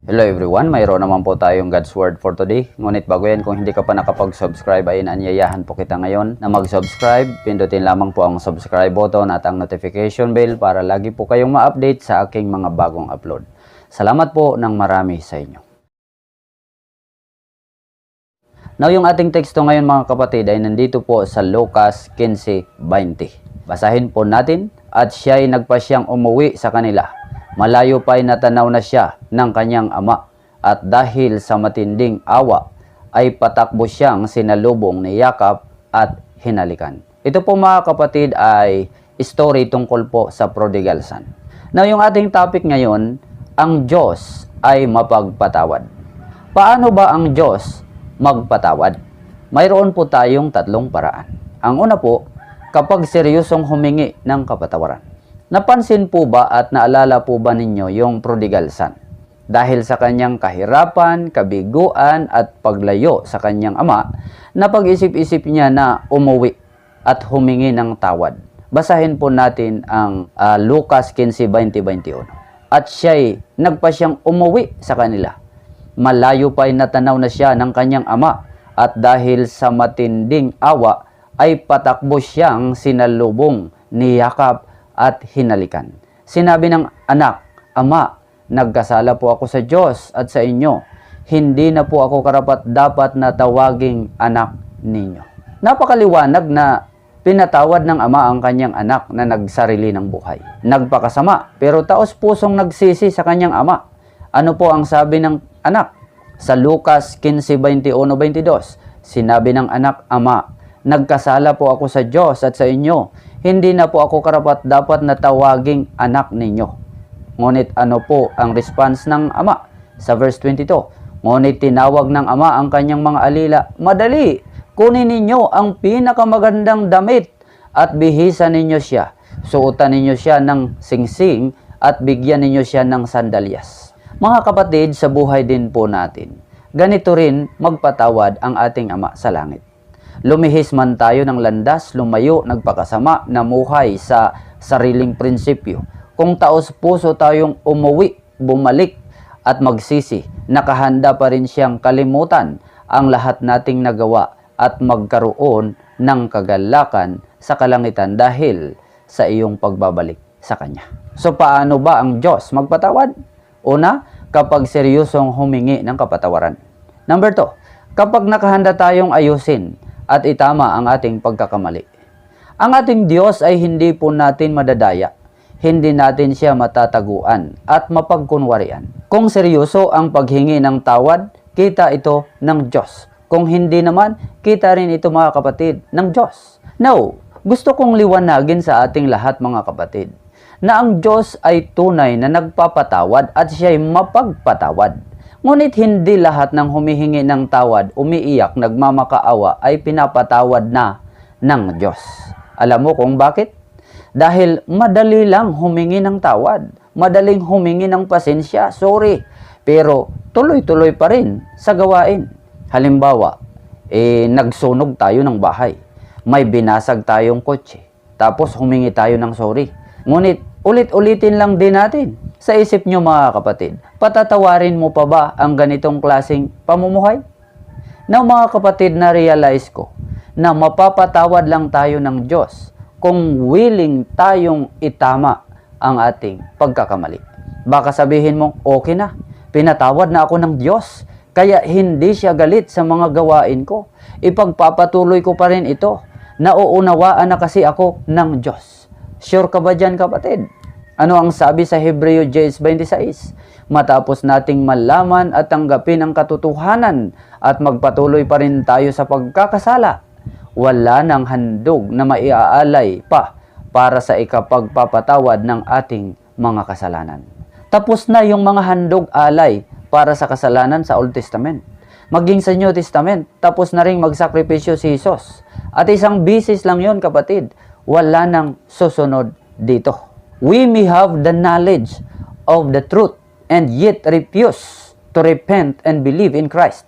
Hello everyone, mayroon naman po tayong God's Word for today. Ngunit bago yan, kung hindi ka pa nakapag-subscribe, ay inanyayahan po kita ngayon na mag-subscribe. Pindutin lamang po ang subscribe button at ang notification bell para lagi po kayong ma-update sa aking mga bagong upload. Salamat po ng marami sa inyo. Now, yung ating teksto ngayon mga kapatid ay nandito po sa Lucas 15.20. Basahin po natin, at siya ay nagpasyang umuwi sa kanila. Malayo pa ay natanaw na siya ng kanyang ama, at dahil sa matinding awa, ay patakbo siyang sinalubong ni Yakap at hinalikan. Ito po mga kapatid ay story tungkol po sa prodigal son. Now, yung ating topic ngayon, ang Diyos ay mapagpatawad. Paano ba ang Diyos magpatawad? Mayroon po tayong tatlong paraan. Ang una po, kapag seryosong humingi ng kapatawaran. Napansin po ba at naalala po ba ninyo yung prodigal son? Dahil sa kanyang kahirapan, kabiguan at paglayo sa kanyang ama, napag-isip-isip niya na umuwi at humingi ng tawad. Basahin po natin ang ah, Lucas 15:20-21. At siya'y nagpa siyang umuwi sa kanila. Malayo pa ay natanaw na siya ng kanyang ama at dahil sa matinding awa ay patakbo siyang sinalubong ni Yakap at hinalikan. Sinabi ng anak, Ama, nagkasala po ako sa Diyos at sa inyo. Hindi na po ako karapat dapat na tawaging anak ninyo. Napakaliwanag na pinatawad ng ama ang kanyang anak na nagsarili ng buhay. Nagpakasama pero taos pusong nagsisi sa kanyang ama. Ano po ang sabi ng anak? Sa Lucas 15:21-22, sinabi ng anak, Ama, nagkasala po ako sa Diyos at sa inyo. Hindi na po ako karapat dapat na tawaging anak ninyo. Ngunit ano po ang response ng ama? Sa verse 22, Ngunit tinawag ng ama ang kanyang mga alila, Madali, kunin ninyo ang pinakamagandang damit at bihisan ninyo siya. Suotan ninyo siya ng singsing at bigyan ninyo siya ng sandalyas. Mga kapatid, sa buhay din po natin, ganito rin magpatawad ang ating ama sa langit. Lumihis man tayo ng landas, lumayo, nagpakasama, namuhay sa sariling prinsipyo. Kung taos puso tayong umuwi, bumalik, at magsisi, nakahanda pa rin siyang kalimutan ang lahat nating nagawa at magkaroon ng kagalakan sa kalangitan dahil sa iyong pagbabalik sa Kanya. So paano ba ang Diyos magpatawad? Una, kapag seryosong humingi ng kapatawaran. Number two, kapag nakahanda tayong ayusin at itama ang ating pagkakamali. Ang ating Diyos ay hindi po natin madadaya. Hindi natin siya matataguan at mapagkunwarian. Kung seryoso ang paghingi ng tawad, kita ito ng Diyos. Kung hindi naman, kita rin ito mga kapatid ng Diyos. Now, gusto kong liwanagin sa ating lahat mga kapatid na ang Diyos ay tunay na nagpapatawad at siya'y mapagpatawad. Ngunit hindi lahat ng humihingi ng tawad, umiiyak, nagmamakaawa ay pinapatawad na ng Diyos. Alam mo kung bakit? Dahil madali lang humingi ng tawad. Madaling humingi ng pasensya, sorry. Pero tuloy-tuloy pa rin sa gawain. Halimbawa, eh, nagsunog tayo ng bahay. May binasag tayong kotse. Tapos humingi tayo ng sorry. Ngunit ulit-ulitin lang din natin. Sa isip nyo mga kapatid, patatawarin mo pa ba ang ganitong klaseng pamumuhay? Now mga kapatid, na-realize ko na mapapatawad lang tayo ng Diyos kung willing tayong itama ang ating pagkakamali. Baka sabihin mo, okay na, pinatawad na ako ng Diyos, kaya hindi siya galit sa mga gawain ko. Ipagpapatuloy ko pa rin ito. Nauunawaan na kasi ako ng Diyos. Sure ka ba dyan kapatid? Ano ang sabi sa Hebreo 10.26? Matapos nating malaman at tanggapin ang katotohanan at magpatuloy pa rin tayo sa pagkakasala, wala nang handog na maiaalay pa para sa ikapagpapatawad ng ating mga kasalanan. Tapos na yung mga handog alay para sa kasalanan sa Old Testament. Maging sa New Testament, tapos na rin magsakripisyo si Jesus. At isang bisis lang yon kapatid, wala nang susunod dito. We may have the knowledge of the truth and yet refuse to repent and believe in Christ.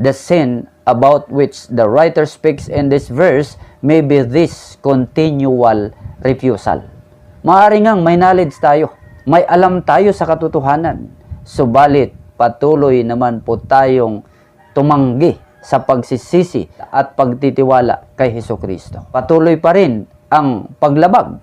The sin about which the writer speaks in this verse may be this continual refusal. Maaari ngang may knowledge tayo, may alam tayo sa katotohanan, subalit patuloy naman po tayong tumanggi sa pagsisisi at pagtitiwala kay Heso Kristo. Patuloy pa rin ang paglabag.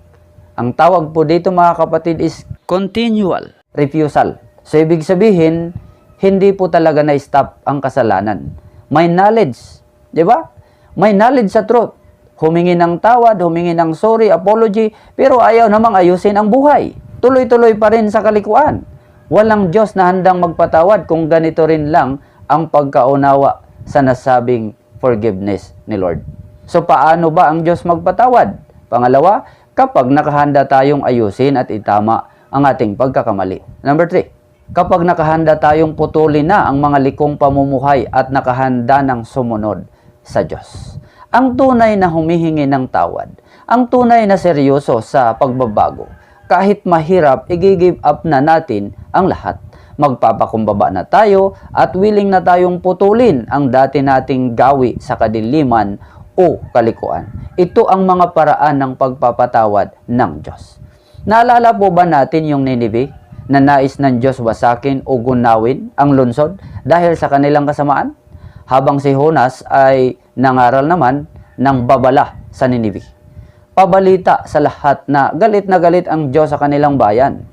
Ang tawag po dito mga kapatid is continual refusal. So ibig sabihin, hindi po talaga na-stop ang kasalanan. May knowledge, di ba? May knowledge sa truth. Humingi ng tawad, humingi ng sorry, apology, pero ayaw namang ayusin ang buhay. Tuloy-tuloy pa rin sa kalikuan. Walang Diyos na handang magpatawad kung ganito rin lang ang pagkaunawa sa nasabing forgiveness ni Lord. So paano ba ang Diyos magpatawad? Pangalawa, kapag nakahanda tayong ayusin at itama ang ating pagkakamali. Number three, kapag nakahanda tayong putulin na ang mga likong pamumuhay at nakahanda ng sumunod sa Diyos. Ang tunay na humihingi ng tawad, ang tunay na seryoso sa pagbabago, kahit mahirap, i-give up na natin ang lahat. Magpapakumbaba na tayo at willing na tayong putulin ang dati nating gawi sa kadiliman o kalikuan. Ito ang mga paraan ng pagpapatawad ng Diyos. Naalala po ba natin yung Nineveh na nais ng Diyos wasakin o gunawin ang lungsod dahil sa kanilang kasamaan? Habang si Honas ay nangaral naman ng babala sa Nineveh. Pabalita sa lahat na galit na galit ang Diyos sa kanilang bayan.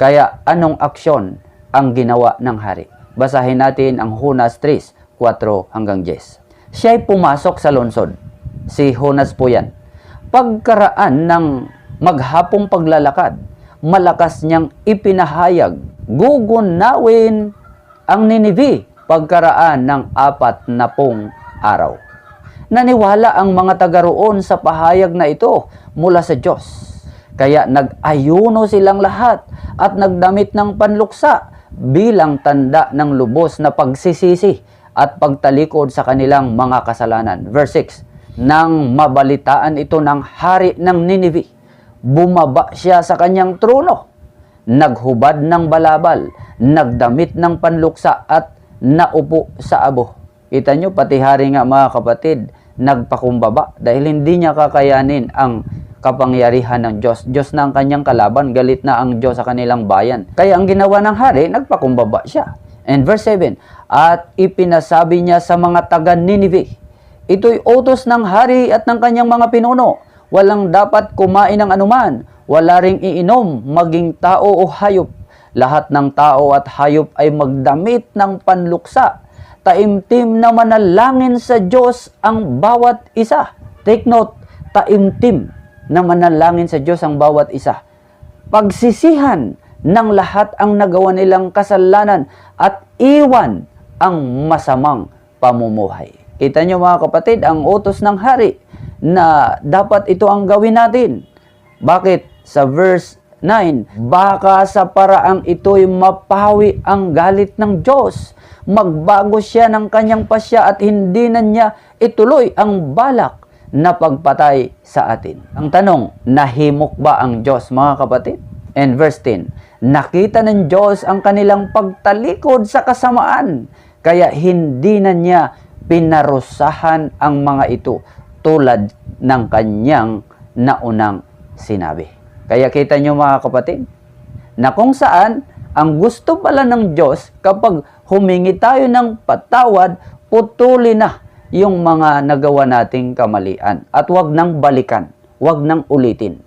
Kaya anong aksyon ang ginawa ng hari? Basahin natin ang Honas 3, 4 hanggang 10. Siya ay pumasok sa lungsod. Si Honas po yan. Pagkaraan ng maghapong paglalakad, malakas niyang ipinahayag, gugunawin ang Ninive pagkaraan ng apat na pong araw. Naniwala ang mga taga roon sa pahayag na ito mula sa Diyos. Kaya nag-ayuno silang lahat at nagdamit ng panluksa bilang tanda ng lubos na pagsisisi at pagtalikod sa kanilang mga kasalanan. Verse 6, Nang mabalitaan ito ng hari ng Nineveh, bumaba siya sa kanyang trono, naghubad ng balabal, nagdamit ng panluksa at naupo sa abo. Kita nyo, pati hari nga mga kapatid, nagpakumbaba dahil hindi niya kakayanin ang kapangyarihan ng Diyos. Diyos na ang kanyang kalaban, galit na ang Diyos sa kanilang bayan. Kaya ang ginawa ng hari, nagpakumbaba siya. And verse 7, At ipinasabi niya sa mga taga Nineveh, Ito'y utos ng hari at ng kanyang mga pinuno. Walang dapat kumain ng anuman, wala ring iinom, maging tao o hayop. Lahat ng tao at hayop ay magdamit ng panluksa taimtim na manalangin sa Diyos ang bawat isa. Take note, taimtim na manalangin sa Diyos ang bawat isa. Pagsisihan ng lahat ang nagawa nilang kasalanan at iwan ang masamang pamumuhay. Kita nyo mga kapatid, ang utos ng hari na dapat ito ang gawin natin. Bakit? Sa verse 9, baka sa paraang ito'y mapawi ang galit ng Diyos magbago siya ng kanyang pasya at hindi na niya ituloy ang balak na pagpatay sa atin. Ang tanong, nahimok ba ang Diyos mga kapatid? And verse 10, nakita ng Diyos ang kanilang pagtalikod sa kasamaan, kaya hindi na niya pinarusahan ang mga ito tulad ng kanyang naunang sinabi. Kaya kita nyo mga kapatid, na kung saan ang gusto pala ng Diyos kapag humingi tayo ng patawad, putuli na yung mga nagawa nating kamalian at wag nang balikan, wag nang ulitin.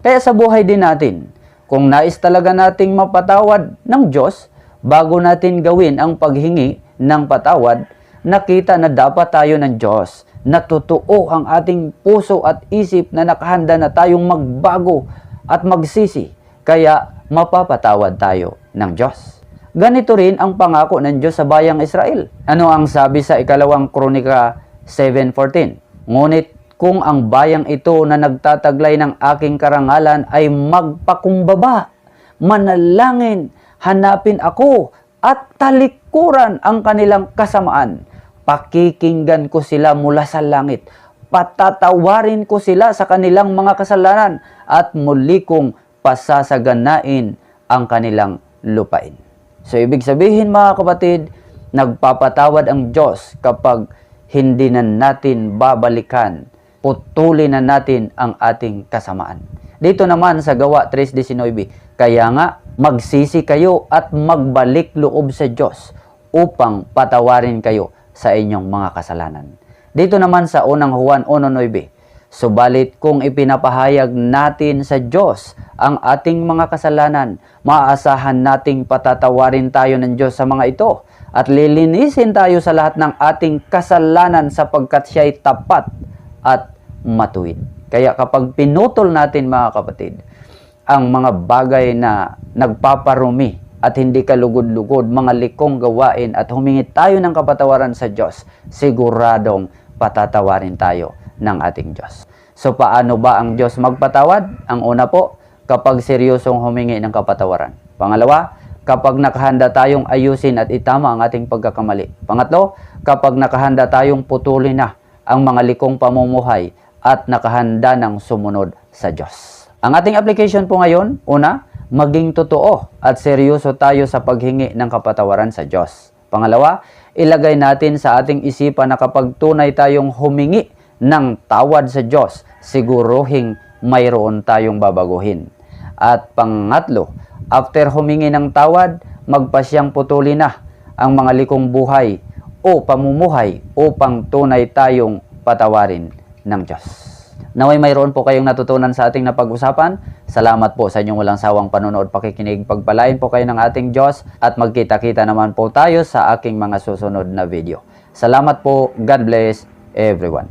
Kaya sa buhay din natin, kung nais talaga nating mapatawad ng Diyos, bago natin gawin ang paghingi ng patawad, nakita na dapat tayo ng Diyos na totoo ang ating puso at isip na nakahanda na tayong magbago at magsisi. Kaya mapapatawad tayo ng Diyos. Ganito rin ang pangako ng Diyos sa bayang Israel. Ano ang sabi sa ikalawang kronika 7.14? Ngunit kung ang bayang ito na nagtataglay ng aking karangalan ay magpakumbaba, manalangin, hanapin ako, at talikuran ang kanilang kasamaan, pakikinggan ko sila mula sa langit, patatawarin ko sila sa kanilang mga kasalanan, at muli kong pasasaganain ang kanilang lupain. So, ibig sabihin mga kapatid, nagpapatawad ang Diyos kapag hindi na natin babalikan, putulin na natin ang ating kasamaan. Dito naman sa gawa 3.19, kaya nga magsisi kayo at magbalik loob sa Diyos upang patawarin kayo sa inyong mga kasalanan. Dito naman sa unang Juan 1.9, Subalit kung ipinapahayag natin sa Diyos ang ating mga kasalanan, maaasahan nating patatawarin tayo ng Diyos sa mga ito at lilinisin tayo sa lahat ng ating kasalanan sapagkat siya'y tapat at matuwid. Kaya kapag pinutol natin mga kapatid, ang mga bagay na nagpaparumi at hindi kalugod-lugod, mga likong gawain at humingi tayo ng kapatawaran sa Diyos, siguradong patatawarin tayo ng ating Diyos. So paano ba ang Diyos magpatawad? Ang una po, kapag seryosong humingi ng kapatawaran. Pangalawa, kapag nakahanda tayong ayusin at itama ang ating pagkakamali. Pangatlo, kapag nakahanda tayong putulin na ang mga likong pamumuhay at nakahanda ng sumunod sa Diyos. Ang ating application po ngayon, una, maging totoo at seryoso tayo sa paghingi ng kapatawaran sa Diyos. Pangalawa, ilagay natin sa ating isipan na kapag tunay tayong humingi ng tawad sa Diyos, siguruhing mayroon tayong babaguhin. At pangatlo, after humingi ng tawad, magpasyang putulin na ang mga likong buhay o pamumuhay upang tunay tayong patawarin ng Diyos. Naway mayroon po kayong natutunan sa ating napag-usapan. Salamat po sa inyong walang sawang panonood, pakikinig, pagpalain po kayo ng ating Diyos at magkita-kita naman po tayo sa aking mga susunod na video. Salamat po. God bless everyone.